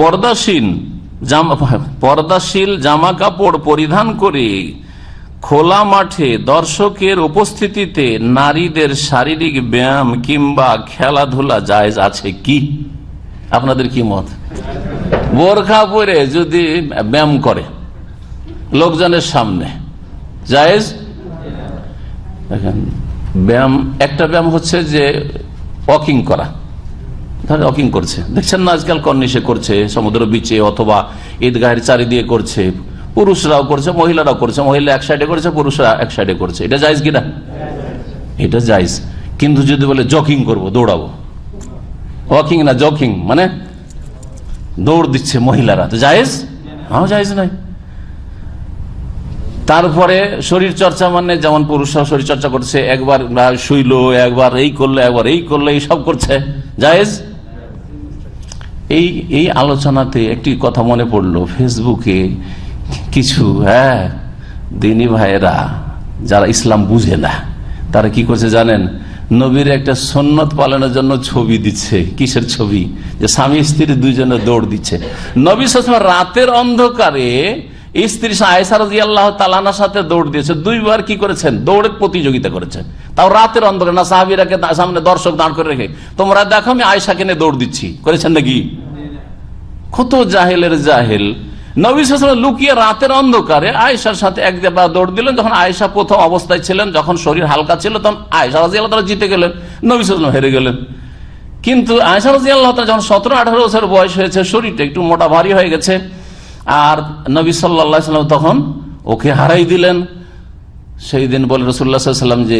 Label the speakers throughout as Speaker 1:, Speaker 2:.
Speaker 1: পর্দাশীল পর্দাশীল জামা কাপড় পরিধান করে খোলা মাঠে দর্শকের উপস্থিতিতে নারীদের শারীরিক ব্যায়াম কিংবা খেলাধুলা জায়জ আছে কি? আপনাদের কি মত? বোরখা পরে যদি ব্যায়াম করে লোকজনের সামনে, জায়েজ? ব্যায়াম, একটা ব্যায়াম হচ্ছে যে ওয়াকিং করা। তাহলে ওয়াকিং করছে। দেখছেন না আজকাল কর্নিশে করছে, সমুদ্র বিচে অথবা ঈদগাহের চারিদিকে করছে। পুরুষরাও করছে, মহিলারাও করছে। মহিলা এক সাইডে করছে, পুরুষরা এক সাইডে করছে। এটা জায়জ কিনা? এটা জায়জ। কিন্তু যদি বলে জকিং করব, দৌড়াবো। ওয়াকিং না জকিং মানে দৌড় দিচ্ছে মহিলারা। তো জায়েজ? হ্যাঁ জায়েজ নাই তারপরে শরীর চর্চা মানে যেমন পুরুষরা শরীর চর্চা করছে, একবার শুইলো, একবার এই করল, একবার এই করল এই সব করছে। জায়েজ? এই এই আলোচনাতে একটি কথা মনে পড়ল। ফেসবুকে কিছু হ্যাঁ দিনী ভাইয়েরা যারা ইসলাম বুঝে না, তারা কি করছে জানেন? নবীর একটা সন্ন্যত পালনের জন্য ছবি দিচ্ছে। কিসের ছবি? যে স্বামী স্ত্রী দুইজনে দৌড় দিচ্ছে। নবী সসময় রাতের অন্ধকারে স্ত্রী আল্লাহ তালানার সাথে দৌড় দিয়েছে। দুইবার কি করেছেন? দৌড়ের প্রতিযোগিতা করেছেন। তাও রাতের অন্ধকারে না, সাহাবিরাকে সামনে দর্শক দাঁড় করে রেখে, তোমরা দেখো আমি আয়সাকে নিয়ে দৌড় দিচ্ছি। করেছেন নাকি? কত জাহেলের জাহেল। নবী লুকিয়ে রাতের অন্ধকারে আয়েশার সাথে এক দৌড় দিলেন। যখন আয়েশা প্রথম অবস্থায় ছিলেন, যখন শরীর হালকা ছিল, তখন আয়েশা রাজি আল্লাহ জিতে গেলেন। নবী হেরে গেলেন। কিন্তু আয়েশা রাজি আল্লাহ যখন সতেরো, আঠারো বছর বয়স হয়েছে, শরীরটা একটু মোটা ভারী হয়ে গেছে। আর নবী সাল্লা সাল্লাম তখন ওকে হারাই দিলেন। সেই দিন বলে রসুল্লাহ সাল্লাম যে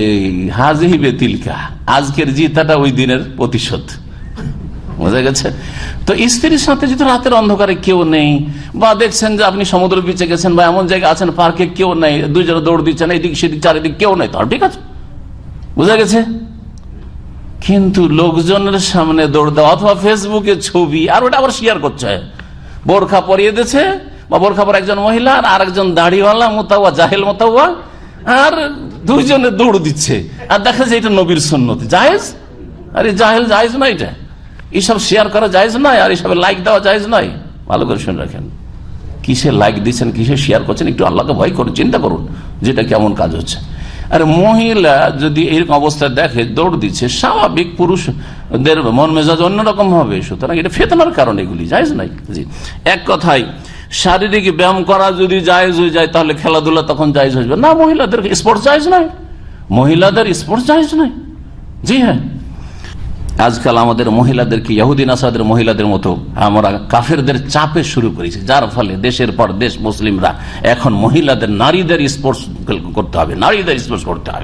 Speaker 1: হাজিহি বেতিলকা, আজকের জিতাটা ওই দিনের প্রতিশোধ। বোঝা গেছে? তো স্ত্রীর সাথে যদি রাতের অন্ধকারে কেউ নেই, বা দেখছেন যে আপনি সমুদ্র বিচে গেছেন, বা এমন জায়গায় আছেন পার্কে কেউ নেই দুইজনে দৌড় দিচ্ছেন এইদিক সেদিক, চারিদিক কেউ নেই তার ঠিক আছে। বুঝা গেছে? কিন্তু লোকজনের সামনে দৌড় দেওয়া অথবা ফেসবুকে ছবি, আর ওটা আবার শেয়ার করছে। বোরখা পরিয়ে দিয়েছে, বা বোরখা পর একজন মহিলা আর একজন দাড়িওয়ালা, মোতাওয়া, জাহেল মোতাওয়া, আর দুইজনে দৌড় দিচ্ছে। আর দেখা যায় এটা নবীর সন্ন্যতি জাহেজ? আরে জাহেল, জাহেজ না এটা? এইসব শেয়ার করা জায়েজ নয় আর এইসব লাইক দেওয়া জায়েজ নয়। ভালো করে শুনে রাখেন। কিসে লাইক দিচ্ছেন, কিসে শেয়ার করছেন, একটু আল্লাহকে ভয় করুন, চিন্তা করুন যেটা কেমন কাজ হচ্ছে। আর মহিলা যদি এরকম অবস্থায় দেখে, দৌড় দিচ্ছে, স্বাভাবিক পুরুষদের মন মেজাজ অন্যরকম হবে। সুতরাং এটা ফেতনার কারণ এগুলি জায়েজ নাই জি। এক কথায়, শারীরিক ব্যায়াম করা যদি জায়েজ হয়ে যায়, তাহলে খেলাধুলা তখন জায়েজ হয়ে যাবে। না, মহিলাদের স্পোর্টস জায়েজ নয়। মহিলাদের স্পোর্টস জায়েজ নয়। জি হ্যাঁ। আজকাল আমাদের মহিলাদেরকে ইহুদিন আসাদের মহিলাদের মতো আমরা কাফেরদের চাপে শুরু করেছি। যার ফলে দেশের পর দেশ মুসলিমরা এখন মহিলাদের, নারীদের স্পোর্টস করতে হবে, নারীদের স্পোর্টস করতে হবে।